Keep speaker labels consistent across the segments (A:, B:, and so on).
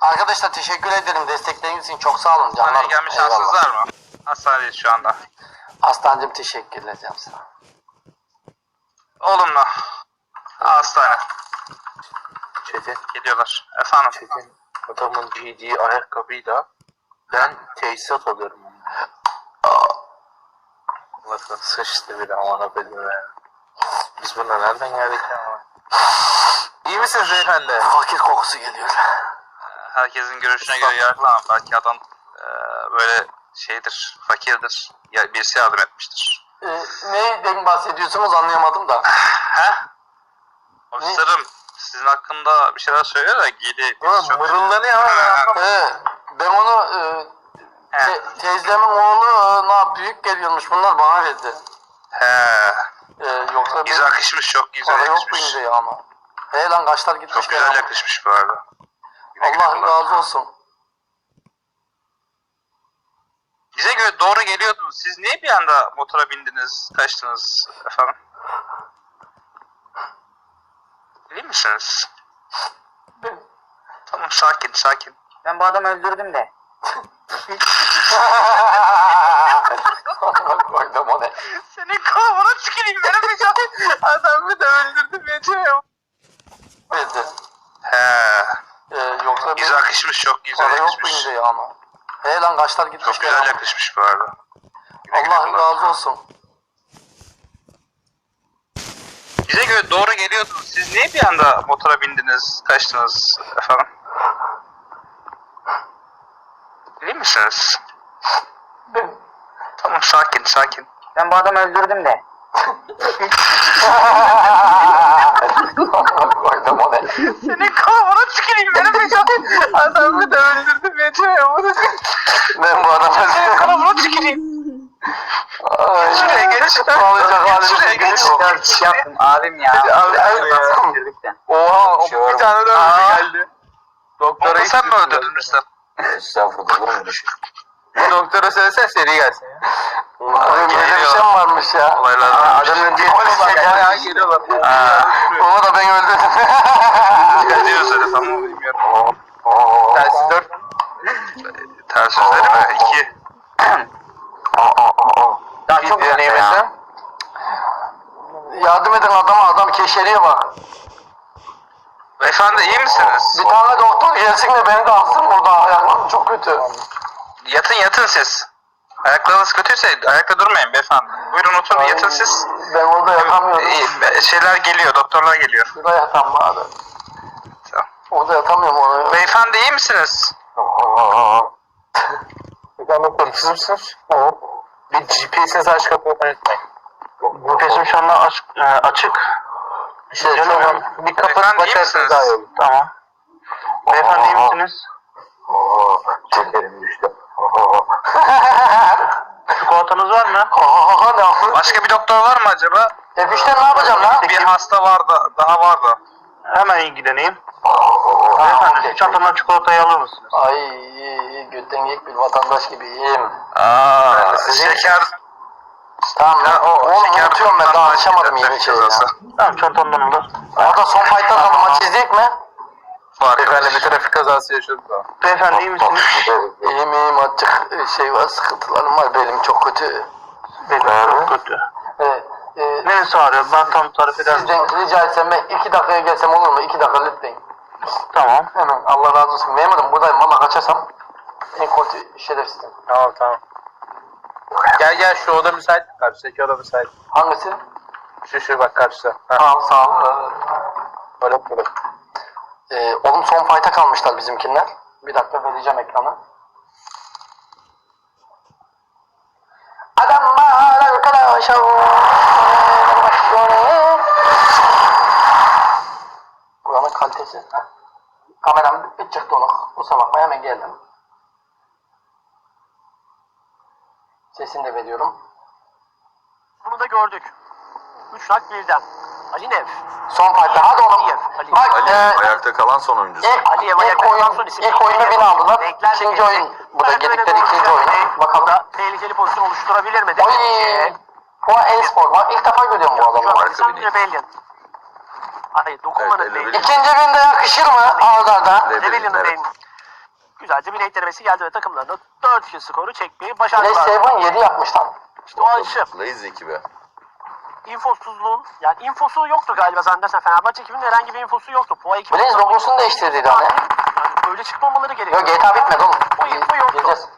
A: Arkadaşlar teşekkür ederim destekleriniz için çok sağ olun canlar.
B: Hastaneye şansınız
A: Eyvallah.
B: var mı? Hastanedeyiz şu anda.
A: Aslancım teşekkür edeceğim sana.
B: Olumlu. Hastane.
C: Çetin,
B: Geliyorlar. Efendim.
C: Çetin adamın giydiği ayakkabıyla ben tesisat alıyorum. Bakın sıçtı bir amana benim ya. Biz buna nereden geldik ya? İyi misiniz beyefendi?
A: Fakir kokusu geliyor.
B: Herkesin görüşüne göre yargılamam. Belki adam e, böyle şeydir, fakirdir. Ya, birisi yardım etmiştir.
A: Ee, neyden bahsediyorsunuz anlayamadım da.
B: He? Ofislerim sizin hakkında bir şeyler söylüyor da giydi.
C: Ulan mırıldanıyor ama ben anlamadım.
A: He, ben onu e, te- teyzemin oğlu e, büyük geliyormuş bunlar bana verdi.
B: He.
A: E, yoksa
B: Güzel yakışmış, çok güzel
A: para yok
B: yakışmış.
A: bende ya ama. He lan kaşlar gitmiş.
B: Çok güzel
A: ya.
B: yakışmış bu arada. Güle güle
A: Allah
B: kullan.
A: razı olsun.
B: Bize göre doğru geliyordunuz. Siz niye bir anda motora bindiniz, kaçtınız efendim? Değil misiniz?
A: Ben,
B: Tamam sakin sakin.
D: Ben bu adamı öldürdüm de.
A: Amına koydum o ne?
B: Senin kafana tüküreyim benim bir can. Adamı da öldürdüm yetiyor.
A: Verdi.
B: He.
A: E, yoksa
B: Güzel yakışmış, çok güzel
A: para yok
B: yakışmış.
A: bende ya ama. He lan kaşlar gitmiş.
B: Çok güzel yakışmış bu arada. Güle güle
A: Allah
B: kullan.
A: razı olsun.
B: Bize göre doğru geliyordunuz. Siz niye bir anda motora bindiniz, kaçtınız efendim? Değil misiniz?
A: Ben,
B: Tamam sakin sakin.
D: Ben bu adamı öldürdüm de.
A: Koydum o ne?
B: Senin kafana tüküreyim benim. Adamı da öldürdüm yetiyor.
A: Ben bu adamı...
B: Kafana tüküreyim.
A: Ay,
B: Şuraya geç. Şuraya geç.
D: Ya şey yaptım abim ya.
C: Abi, abi.
D: Öldürdük de.
C: Oha bir tane daha geldi. Doktora
B: Onu sen mi öldürdün Rüstem?
A: Estağfurullah olur mu şey?
C: Doktora söylesene seri gelsin ya.
A: Oğlum böyle bir şey mi varmış ya?
B: Olaylar varmış.
C: adamın diye
A: Polis
C: geliyorlar.
A: Onu da ben öldürdüm.
B: Ne diyoruz öyle tam mı bilmiyorum.
C: Telsiz dört.
B: Ters sözleri mi? İki.
D: Daha çok
C: Bir deneyim
D: ya.
C: mesela.
A: Yardım edin keşeriye bak.
B: Beyefendi iyi misiniz?
A: Bir tane doktor gelsin de beni de alsın burada ayaklarım çok kötü.
B: Yatın yatın siz. Ayaklarınız kötüyse ayakta durmayın beyefendi. Buyurun oturun yatın siz.
A: Ben orada yatamıyorum.
B: İyi, şeyler geliyor, doktorlar geliyor.
A: Şurada yatam bari.
B: Tamam.
A: Orada yatamıyorum onu.
B: Beyefendi iyi misiniz?
C: Ben doktor siz misiniz? Bir GPS'inizi aç kapıyı unutmayın.
A: Nefesim şu anda aç, e, açık.
C: Şey,
A: Canım,
C: tamam. Bir kapatıp
B: Beyefendi, iyi
C: bakarsanız
B: misiniz?
C: daha iyi olur.
A: Tamam. Beyefendi iyi misiniz?
C: Çekerim işte.
A: Çikolatanız var mı? Aa, ne?
B: Başka bir doktor var mı acaba?
A: F3'ten ne yapacağım lan?
B: Bir hasta var da, daha var da.
A: Hemen ilgileneyim. Beyefendi şu çantamdan çikolatayı alır mısınız? Ay götten gek bir vatandaş gibiyim.
B: Aa,
C: sizin-
B: şeker.
A: Tamam lan.
B: o
A: Oğlum unutuyorum ben daha açamadım yeni şeyi ya.
B: cezası.
A: Tamam çantamdan alır. Orada son fight'ta da maç izleyecek mi?
B: Var
C: Beyefendi bir trafik kazası yaşadı da.
A: Beyefendi iyi misiniz? İyiyim iyiyim azıcık şey var sıkıntılarım var belim çok kötü. Belim çok kötü. Evet. E, Neresi ağrıyor? Ben tam tarif eder Sizden rica etsem ben iki dakikaya gelsem olur mu? İki dakika lütfen. Tamam. Hemen Allah razı olsun. Memurum buradayım valla kaçarsam en kötü şerefsizim.
C: Tamam tamam. Gel gel şu oda müsait. Karşıdaki oda müsait.
A: Hangisi?
C: Şu şu bak karşıda. Ha,
A: Tamam sağ ol.
C: böyle böyle.
A: Ee, oğlum son fight'a kalmışlar bizimkiler. Bir dakika vereceğim ekranı. Adamlar arkadaşa Buranın kalitesi. Kameram bir çıktı onu. Kusura bakma hemen geldim.
E: Birden. Alinev.
A: Son fight'ta. Hadi oğlum.
E: Ali.
A: Bak
C: Ali
A: e,
C: ayakta kalan son oyuncusu.
A: ilk,
E: Aliyev
A: ilk
E: ayakta
A: oyun,
E: kalan son isim.
A: ilk oyunu bin aldılar. İkinci
E: birlikte.
A: oyun. Bu da gedikleri ikinci oyunu. Bakalım.
E: Burada tehlikeli pozisyon oluşturabilir mi?
A: Oy.
E: Dedi.
A: Puan e-spor. Bak ilk defa görüyorum bu adamı.
C: Harika bir.
E: Rebellion. Hayır dokunmanın
C: Evet,
E: değil.
A: İkinci günde yakışır mı? Arda arda.
C: Rebellion,
E: Rebellion'ın
C: evet.
E: değil. Güzelce bir net denemesi geldi ve takımlarında 4-2 skoru çekmeyi başardılar.
A: 7 7 yapmış lan.
E: İşte o aşı.
C: Lazy ekibi.
E: İnfosuzluğun yani infosu yoktu galiba zannedersen Fenerbahçe ekibinin herhangi bir infosu yoktu. Poa ekibinin
A: Blaze logosunu değiştirdiydi hani.
E: yani öyle çıkma olmaları gerekiyor.
A: Yok GTA bitmedi oğlum.
E: O info yoktu.
A: Gireceğiz.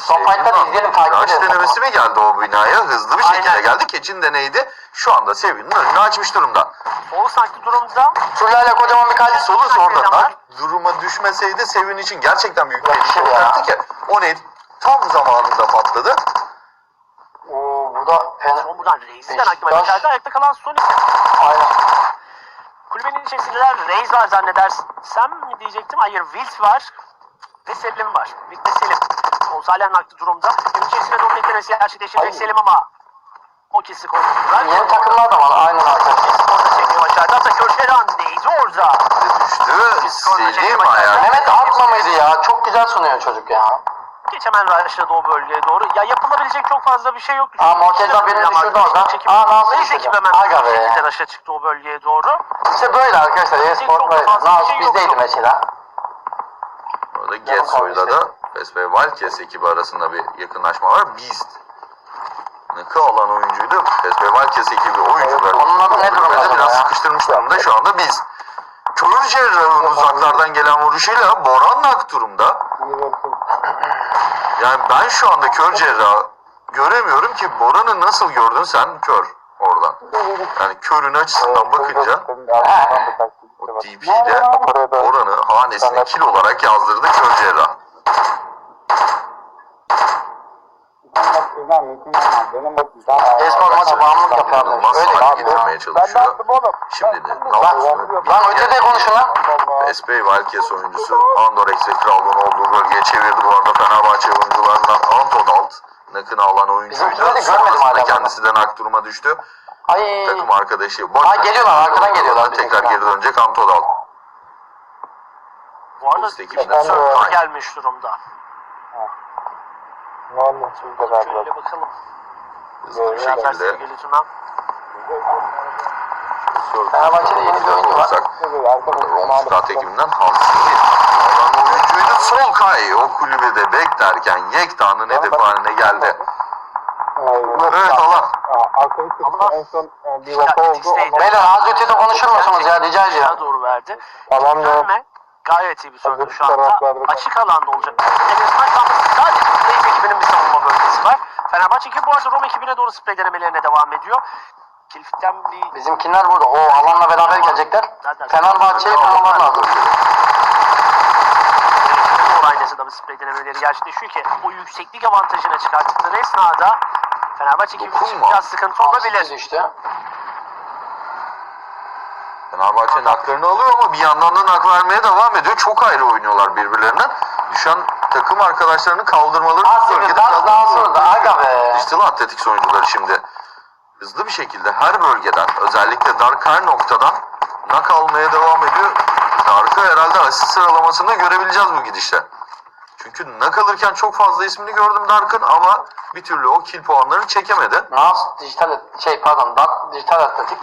A: Son fight'ta da izleyelim takip edelim.
C: denemesi mi geldi o binaya? Hızlı bir şekilde
E: Aynen.
C: geldi. Keçin deneydi. Şu anda Sevi'nin önünü açmış durumda.
E: Sol saklı durumda
A: Turlayla kocaman bir kaleci
C: Solu sonradan duruma düşmeseydi Sevin için gerçekten büyük bir
A: ya.
C: olacaktı ki. O net tam zamanında patladı.
A: Burada.
E: Son buradan Reis'den
A: Beşiktaş.
E: aklıma başardı. Ayakta kalan son isim.
A: Aynen.
E: Kulübenin içerisindeler Reis var zannedersem mi diyecektim. Hayır Wilt var. Ve Selim var. Wilt ve Selim. Gonzalen aklı durumda. Hem içerisinde doğru netlemesi gerçekleştirecek
A: Ay.
E: Selim ama o kesi koydular.
A: Yeni takımlar da var. Aynen arkadaşlar.
E: Orada çekmeyi başardı. Hatta Köşeran değdi orada.
C: Düştü. Selim ayağı.
A: Mehmet atma mıydı ya? Çok güzel sunuyor çocuk ya.
E: Geç hemen başladı o bölgeye doğru. Ya yapılabilecek çok fazla bir şey yok.
A: Aa, Morteza birini düşürdü orada. Aa, nasıl
E: Neyse ki hemen
A: Aga
E: bir
A: be.
E: şekilde aşağı çıktı o bölgeye doğru.
A: İşte böyle arkadaşlar. E-spor
E: Çok
A: böyle.
E: fazla bir
A: Naz
E: şey
A: bizdeydi
E: yoktu.
A: mesela.
C: Orada Getsoy'la da Fes ve Valkes ekibi arasında bir yakınlaşma var. Beast. Nıkı alan oyuncuydu. Fes ve Valkes ekibi oyuncuları.
A: Onun adı ne durumda
C: Biraz sıkıştırmış durumda şu anda biz. Kör cerrahın uzaklardan gelen vuruşuyla Boran nak durumda. Yani ben şu anda kör cerrah göremiyorum ki Boran'ı nasıl gördün sen kör oradan. Yani körün açısından bakınca o DP'de Boran'ı hanesine kil olarak yazdırdı kör cerrah.
A: E-spor maçı bağımlılık yapıyor
C: Getirmeye çalışıyor. Şimdi de Nalt'ın
A: Lan ötede konuşun lan.
C: Espey Valkes oyuncusu Andorex ve Kral'ın olduğu bölgeye çevirdi. Bu arada Fenerbahçe oyuncularından Antodalt nakını alan oyuncuydu.
A: De
C: Sonrasında
A: hala.
C: kendisi de nak duruma düştü.
A: Ay.
C: Takım arkadaşı boş
A: Ha, geliyorlar, arkadan geliyorlar
C: Tekrar geri dönecek Antodalt.
E: Bu arada
C: Polis ekibinden
E: Sörf
C: sonra
E: gelmiş durumda. Şöyle bakalım.
C: hızlı bir şekilde
E: sevgili Tuna.
A: Fenerbahçe'de yeni bir oyuncu var.
C: Romstad ekibinden Hansli alan oyuncuydu. Solkay o kulübede beklerken Yekta'nın hedef haline geldi. Evet alan.
A: Beyler az ötede konuşur musunuz ya rica ediyorum.
E: Doğru verdi. Verme. Gayet iyi bir sorun şu anda. Açık alanda olacak. En azından kalması sadece ekibinin bir savunma bölgesi var. Fenerbahçe ekibi bu arada Rom ekibine doğru sprey denemelerine devam ediyor. Kilif'ten bir
A: Bizimkiler burada. O alanla beraber gelecekler. Fenerbahçe'yi kırmalar lazım.
E: aynısında bir sprey denemeleri gerçekleşiyor ki o yükseklik avantajına çıkarttıkları esnada Fenerbahçe
C: Dokunma.
E: biraz sıkıntı
A: Olabilir. düştü.
C: Fenerbahçe naklarını alıyor ama bir yandan da nak vermeye devam ediyor. Çok ayrı oynuyorlar birbirlerinden. Düşen takım arkadaşlarını kaldırmaları
A: Az siktir daha daha sonra da aga be.
C: Dijital Athletics oyuncuları şimdi hızlı bir şekilde her bölgeden özellikle Dark her noktadan nak almaya devam ediyor. Dark'ı herhalde asist sıralamasında görebileceğiz bu gidişle. Çünkü nak alırken çok fazla ismini gördüm Dark'ın ama bir türlü o kill puanlarını çekemedi.
A: Nas dijital şey pardon Dark dijital atletik.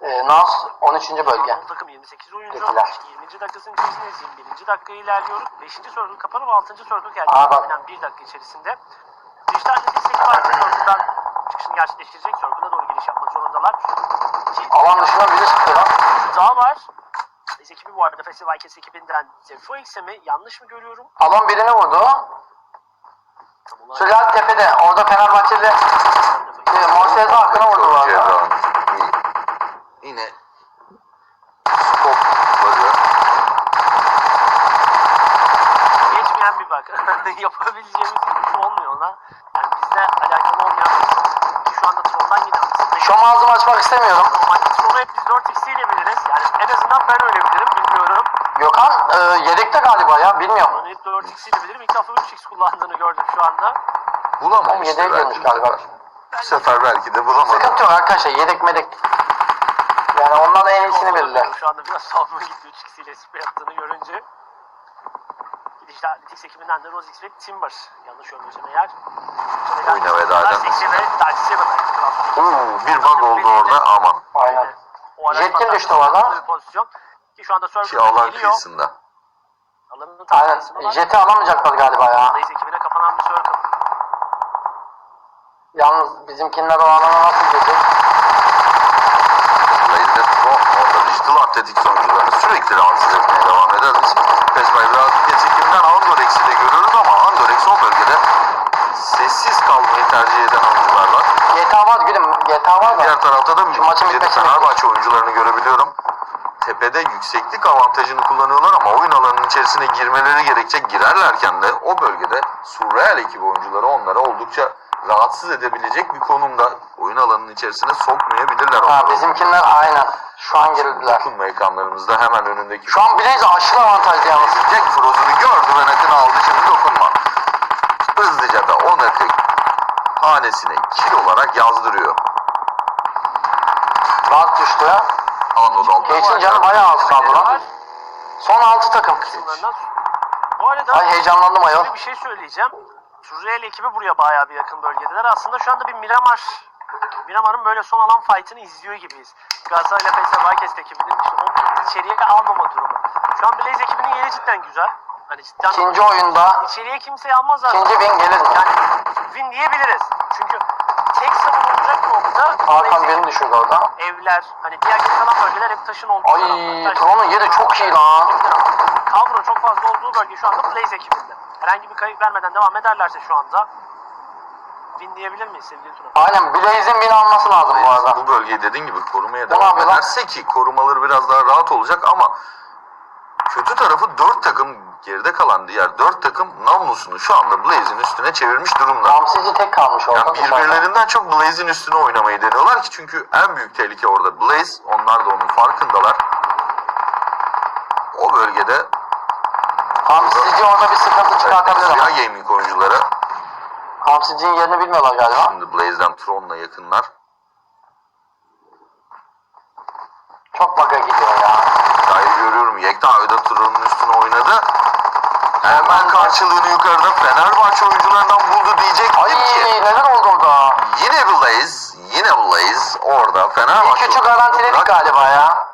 A: Ee, Nas 13. bölge.
E: Bu takım 28 oyuncu.
A: Teşekkürler.
E: 20. dakikasının içerisindeyiz. 21. dakikayı ilerliyoruz. 5. circle kapanıp 6. circle geldi.
A: Aa, bak.
E: Aynen 1 dakika içerisinde. Dijital destek var. Circle'dan çıkışını gerçekleştirecek. Circle'a doğru giriş yapmak zorundalar.
A: Alan dışına biri sıktı lan.
E: daha var. Biz ekibi bu arada Festival Kes ekibinden Zefo mi yanlış mı görüyorum?
A: Alan birini vurdu. Sülal tepede. Orada Fenerbahçe'de e, Morseza hakkına vurdu bu arada.
C: Cerrah'ın iyi. Yine
E: geçmeyen bir bak. Yapabileceğimiz bir şey olmuyor ona. Yani bizle alakalı olmayan bir
A: Şom ağzımı açmak istemiyorum.
E: Tron'u hep biz 4x ile biliriz. Yani en azından ben öyle bilirim. Bilmiyorum.
A: Gökhan e, yedekte galiba ya bilmiyorum.
E: Tron'u hep 4x ile bilirim. İlk defa 3x kullandığını gördüm şu anda.
A: Oğlum
C: bulamamıştı
A: yedeğe girmiş galiba.
C: Bu sefer belki de bulamadı.
A: Sıkıntı yok arkadaşlar yedek medek. ikisini
E: ortada
A: verirler.
E: Şu anda biraz savunma gitti 3 kişiyle spray attığını görünce. Gidişte Athletics ekibinden de Rose X ve Timber. Yanlış görmüyorsam eğer.
C: Oyuna veda eden.
E: Seksi ve Seven.
C: Oo, bir bug oldu orada aman.
A: Aynen. Jetkin düştü orada.
E: pozisyon. Ki şu anda
C: Ki alan
E: geliyor.
C: kıyısında.
E: Alanının tam
A: Aynen. Jet'i alamayacaklar galiba ya.
E: Blaze ekibine kapanan bir circle.
A: Yalnız bizimkinler o alana nasıl girecek?
C: Blaze'de Tron orada dijital atletik oyuncularını sürekli rahatsız etmeye devam ederiz. Pesmay biraz ekibinden Andorex'i de görüyoruz ama Andorex o bölgede sessiz kalmayı tercih eden oyunculardan.
A: GTA var gülüm. GTA var
C: Diğer
A: da.
C: tarafta da
A: bitmesini
C: Fenerbahçe oyuncularını görebiliyorum. Tepede yükseklik avantajını kullanıyorlar ama oyun alanının içerisine girmeleri gerekecek. Girerlerken de o bölgede Surreal ekibi oyuncuları onları oldukça rahatsız edebilecek bir konumda oyun alanının içerisine sokmayabilirler.
A: Ha
C: onları.
A: bizimkinler aynen. Şu an girildiler.
C: Dokunma ekranlarımızda hemen önündeki
A: Şu an Blaze aşırı avantajlı yalnız.
C: Jack Frozen'ı gördü ve nakını aldı şimdi dokunma. Hızlıca da o nakı hanesine kill olarak yazdırıyor.
A: Rank düştü.
C: Anadolu
A: Geçin canı bayağı az kaldı lan. Son 6 takım.
E: Bu arada
A: Ay heyecanlandım ayol.
E: bir şey söyleyeceğim. Surreal ekibi buraya bayağı bir yakın bölgedeler. Aslında şu anda bir Miramar Miramar'ın böyle son alan fight'ını izliyor gibiyiz. Galatasaray ile PSV Baykest ekibinin işte o içeriye almama durumu. Şu an Blaze ekibinin yeri cidden güzel. Hani cidden
A: İkinci oyunda
E: içeriye kimseyi almazlar.
A: ikinci win gelir?
E: Yani win diyebiliriz. Çünkü tek savunulacak nokta
A: Hakan beni düşürdü orada.
E: evler, hani diğer kalan bölgeler hep taşın olduğu
A: Ay
E: taraflar.
A: Tron'un yeri çok iyi lan.
E: Kadro çok fazla olduğu bölge şu anda Blaze ekibinde. Herhangi bir kayıp vermeden devam ederlerse şu anda win diyebilir miyiz sevgili Tuna?
A: Aynen Blaze'in win alması lazım bu arada.
C: Bu bölgeyi dediğin gibi korumaya devam
A: ne yapıyor lan?
C: ederse ki korumaları biraz daha rahat olacak ama kötü tarafı 4 takım geride kalan diğer 4 takım namlusunu şu anda Blaze'in üstüne çevirmiş durumda.
A: Ramsey'ci tek kalmış orada.
C: Yani birbirlerinden çok Blaze'in üstüne oynamayı deniyorlar ki çünkü en büyük tehlike orada Blaze. Onlar da onun farkındalar. O bölgede
A: Ramsey'ci orada bir sıkıntı çıkartabilir ama.
C: Siyah Gaming oyuncuları
A: Ramsey'cinin yerini bilmiyorlar galiba.
C: şimdi Blaze'den Tron'la yakınlar.
A: Çok bug'a gidiyor ya.
C: Hayır görüyorum. Yekta Öde Tron'un üstüne oynadı. Hemen karşılığını yukarıda Fenerbahçe oyuncularından buldu diyecektim
A: Ay
C: ki.
A: neler oldu orada?
C: Yine Blaze, yine Blaze orada Fenerbahçe
A: üçü
C: oyuncularını
A: garantiledik galiba ya.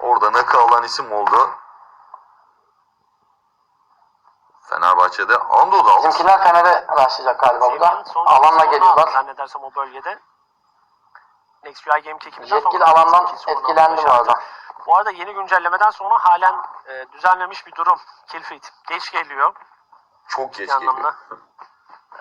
C: Orada nakı alan isim oldu. Fenerbahçe'de Anadolu
A: Bizimkiler Fener'e başlayacak galiba
E: son
A: Alanla
E: aldı
A: geliyorlar.
E: Zannedersem o bölgede. Next UI Game ekibinden
A: Yetkili alandan etkilendi bu arada.
E: Bu arada yeni güncellemeden sonra halen e, düzenlemiş bir durum. Killfeed. Geç geliyor.
C: çok geç
E: Bir anlamda.
C: geliyor.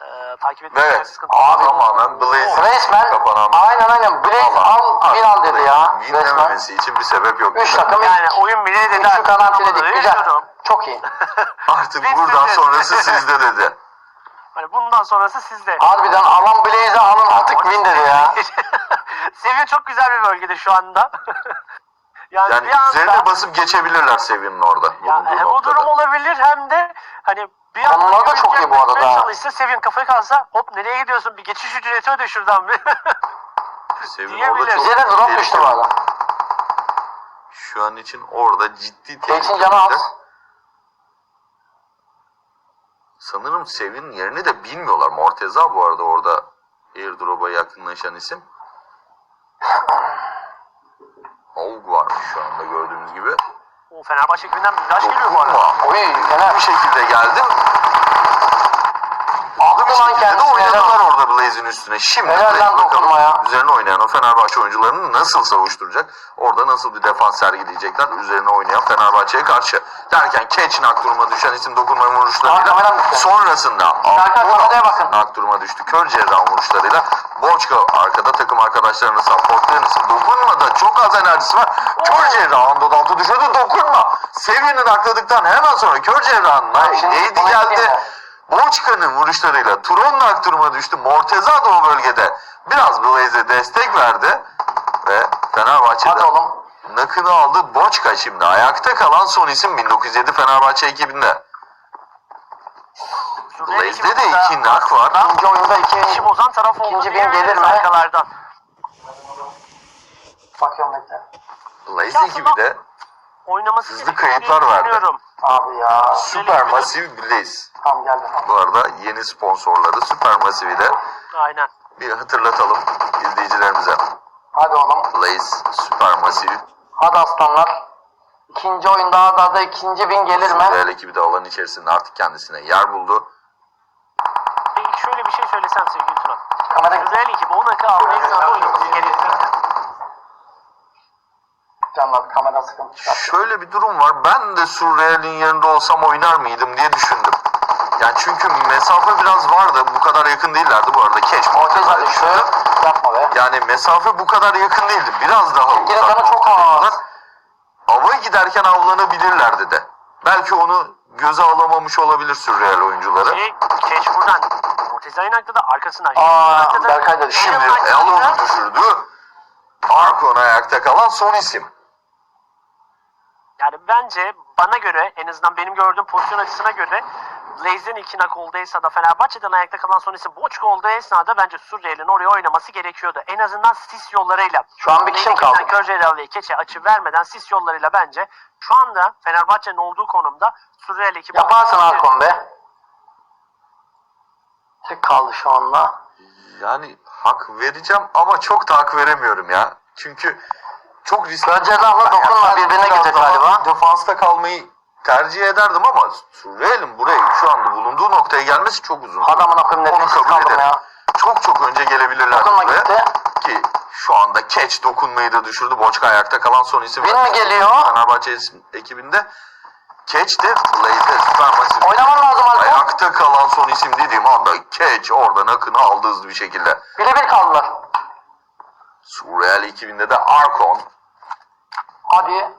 E: E, takip etmekte
C: Evet.
E: sıkıntı
C: Abi tamamen Blaze
A: Resmen
C: kapanan.
A: aynen aynen Blaze al win al dedi ya. Resmen.
C: için bir sebep yok.
A: 3 takım
E: Yani oyun bile dedi.
A: Üçü garantiledik. Güzel. Çok iyi.
C: Artık
E: Biz
C: buradan
E: size-
C: sonrası sizde dedi.
E: Hani bundan sonrası sizde.
A: Harbiden alan Blaze'i alın artık win dedi ya.
E: Seviye çok güzel bir bölgede şu anda. yani,
C: Yani
E: bir anda
C: üzerine basıp geçebilirler seviyenin orada.
E: ya,
C: bulunduğu
E: hem o
C: noktada.
E: durum olabilir hem de hani bir anda
A: Konumlar da çok iyi bu arada
E: yürüyecek,
A: ha.
E: Çalışsa Seviyen kafayı kalsa hop nereye gidiyorsun bir geçiş ücreti öde şuradan bir.
C: Seviyen orada çok
A: Bize de drop düştü bu arada.
C: Şu an için orada ciddi
A: Geçin canı az.
C: Sanırım Sevin yerini de bilmiyorlar. Morteza bu arada orada airdrop'a yakınlaşan isim. Olg varmış şu anda gördüğünüz gibi.
E: o Fenerbahçe ekibinden bir flash geliyor bu arada.
A: Oy Fener.
C: Bu şekilde geldi.
A: Attı
C: Bir
A: lan
C: şekilde de oynadılar orada Blaze'in üstüne. Şimdi
A: Helal
C: Blaze
A: lan
C: bakalım
A: dokunma ya.
C: üzerine oynayan o Fenerbahçe oyuncularını nasıl savuşturacak? Orada nasıl bir defans sergileyecekler üzerine oynayan Fenerbahçe'ye karşı. Derken Keçin duruma düşen isim dokunma vuruşlarıyla sonrasında
A: Serkan, bakın.
C: Duruma düştü. Kör cerrah vuruşlarıyla Borçka arkada takım arkadaşlarını supportlayan isim dokunma da çok az enerjisi var. Kör cerrah anda altı düşürdü dokunma. Seviyenin akladıktan hemen sonra kör cerrahına
A: Şimdi
C: neydi geldi. Boçka'nın vuruşlarıyla Turon nak duruma düştü. Morteza da o bölgede biraz Blaze'e destek verdi. Ve Fenerbahçe'de
A: Hadi oğlum.
C: Nakını aldı. Boçka şimdi ayakta kalan son isim 1907 Fenerbahçe ekibinde.
E: Ekibi
C: de iki nak var.
A: İkinci oyunda iki
E: işi bozan taraf oldu
A: İkinci bir
E: diyebiliriz
A: gelir mi?
E: arkalardan.
A: Bakıyorum bekle.
C: Blaze ekibi de
E: Oynaması
C: Hızlı kayıtlar verdi.
A: Abi ya.
C: Süper Masif Blaze.
A: Tamam geldi.
C: Bu arada yeni sponsorları Süper Masif'i de
E: Aynen.
C: bir hatırlatalım izleyicilerimize.
A: Hadi oğlum.
C: Blaze, Süper Masif,
A: Hadi aslanlar. İkinci oyunda arda arda ikinci bin gelir mi?
C: Real ekibi de alan içerisinde artık kendisine yer buldu.
E: Peki şöyle bir şey söylesem sevgili Turan.
A: Kamera
E: Real ekibi 10 akı oynaması gerekiyor.
A: canlar kamera sıkıntı çıkarttı.
C: Şöyle bir durum var. Ben de Surreal'in yerinde olsam oynar mıydım diye düşündüm. Yani çünkü mesafe biraz vardı. Bu kadar yakın değillerdi bu arada. Keç
A: Ortaya düştü. Yapma be.
C: Yani mesafe bu kadar yakın değildi. Biraz daha
A: Yine
C: uzak
A: canı çok
C: noktadaydılar. Giderken avlanabilirlerdi de. Belki onu göze alamamış olabilir Surreal oyuncuları.
E: Şey, Keç buradan. Mortezay'ın aklı da arkasından.
A: Aa,
E: Arkada-
A: Berkay da düştü.
C: Şimdi Elon'u düşürdü. Arkon ayakta kalan son isim.
E: Yani bence bana göre en azından benim gördüğüm pozisyon açısına göre Blaze'in iki nak olduysa da Fenerbahçe'den ayakta kalan son isim Boçka olduğu esnada bence Surreal'in oraya oynaması gerekiyordu. En azından sis yollarıyla.
A: Şu an bir kişi mi kaldı?
E: Körceğli keçe açı vermeden sis yollarıyla bence şu anda Fenerbahçe'nin olduğu konumda Surreal ekibi...
A: Yaparsın Arkon be. Tek kaldı şu anda.
C: Yani hak vereceğim ama çok da hak veremiyorum ya. Çünkü çok riskli.
A: Gölcezahla dokunma
C: ben
A: birbirine
C: daha
A: galiba.
C: Defansta kalmayı tercih ederdim ama Surreal'in buraya şu anda bulunduğu noktaya gelmesi çok uzun.
A: Adamın akım
C: Onu kabul ederim.
A: ya.
C: Çok çok önce gelebilirler
A: Dokunma
C: buraya.
A: gitti.
C: Ki şu anda Catch dokunmayı da düşürdü. Boçka ayakta kalan son isim.
A: Bin mi geliyor?
C: Fenerbahçe ekibinde. Catch de Blaze'de Supermassive.
A: Oynaman lazım Arkon.
C: Ayakta kalan son isim dediğim anda Catch oradan akını aldı hızlı bir şekilde.
A: Birebir kaldılar.
C: Surreal ekibinde de Arkon.
A: Hadi.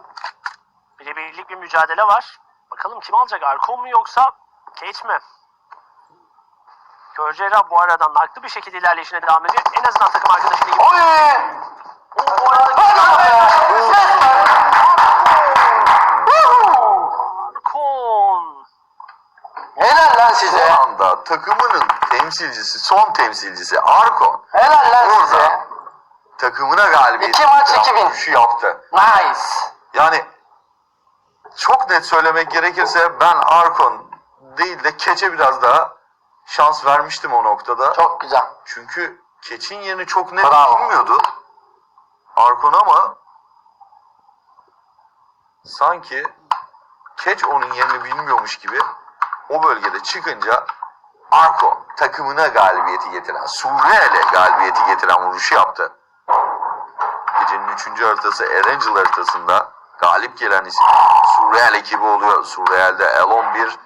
E: Birebirlik bir mücadele var. Bakalım kim alacak? Arkon mu yoksa Keç mi? Körceğli bu aradan naklı bir şekilde ilerleyişine devam ediyor. En azından takım arkadaşıyla gibi.
A: Oy!
E: O, bu arada Arkon.
A: Helal lan
C: Şu
A: size.
C: anda takımının temsilcisi, son temsilcisi Arkon.
A: Helal lan
C: Orada.
A: size.
C: Takımına galibiyet.
A: İki maç, iki win.
C: Şu yaptı.
A: Nice.
C: Yani çok net söylemek gerekirse ben Arkon değil de Keç'e biraz daha şans vermiştim o noktada.
A: Çok güzel.
C: Çünkü Keç'in yerini çok net
A: Bravo.
C: bilmiyordu. Arkon ama sanki Keç onun yerini bilmiyormuş gibi o bölgede çıkınca Arkon takımına galibiyeti getiren, Surreal'e galibiyeti getiren vuruşu yaptı. Gecenin üçüncü haritası Erangel haritasında galip gelen isim Surreal ekibi oluyor. Surreal'de Elon 1,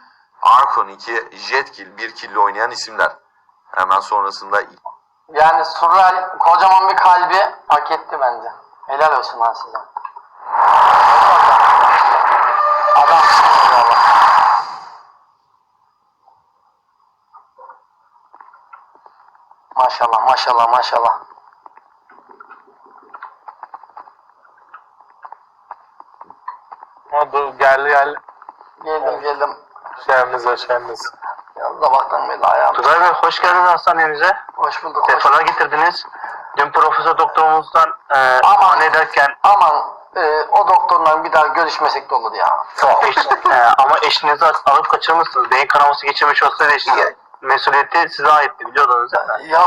C: Arkon 2, Jetkill 1 kill oynayan isimler. Hemen sonrasında
A: Yani Surreal kocaman bir kalbi hak etti bence. Helal olsun lan size. Maşallah maşallah maşallah.
F: Oldu geldi geldi.
A: Geldim geldim.
F: Şerimiz hoşgeldiniz.
A: Yalnız baktan beri ayağım.
F: Tugay Bey hoş geldiniz hastanemize.
A: Hoş bulduk.
F: Telefona getirdiniz. Dün profesör doktorumuzdan e,
A: Aman.
F: ederken
A: Aman e, o doktorla bir daha görüşmesek de olur ya.
F: eş, e, ama eşinizi alıp kaçırmışsınız. Beyin kanaması geçirmiş olsaydı eşiniz mesuliyeti size aitti biliyordunuz mi?
A: Ya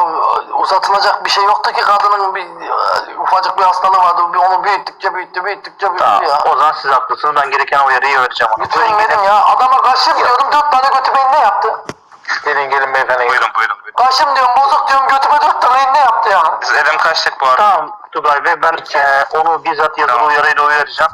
A: uzatılacak bir şey yoktu ki kadının bir ufacık bir hastalığı vardı. Bir onu büyüttükçe büyüttü, büyüttükçe büyüttü
F: Tamam,
A: ya.
F: o zaman siz haklısınız. Ben gereken uyarıyı vereceğim ona.
A: Bitirmedim
F: gelin.
A: ya. Adama kaşım diyorum dört tane götü beynine yaptı.
F: Gelin gelin beyefendi.
B: Buyurun buyurun. buyurun.
A: Kaşım diyorum bozuk diyorum götüme dört tane beynine yaptı ya.
B: Biz Edem kaçtık bu arada.
F: Tamam Tugay Bey ben e, onu bizzat yazılı
B: Tamam.
F: uyarıyla uyaracağım.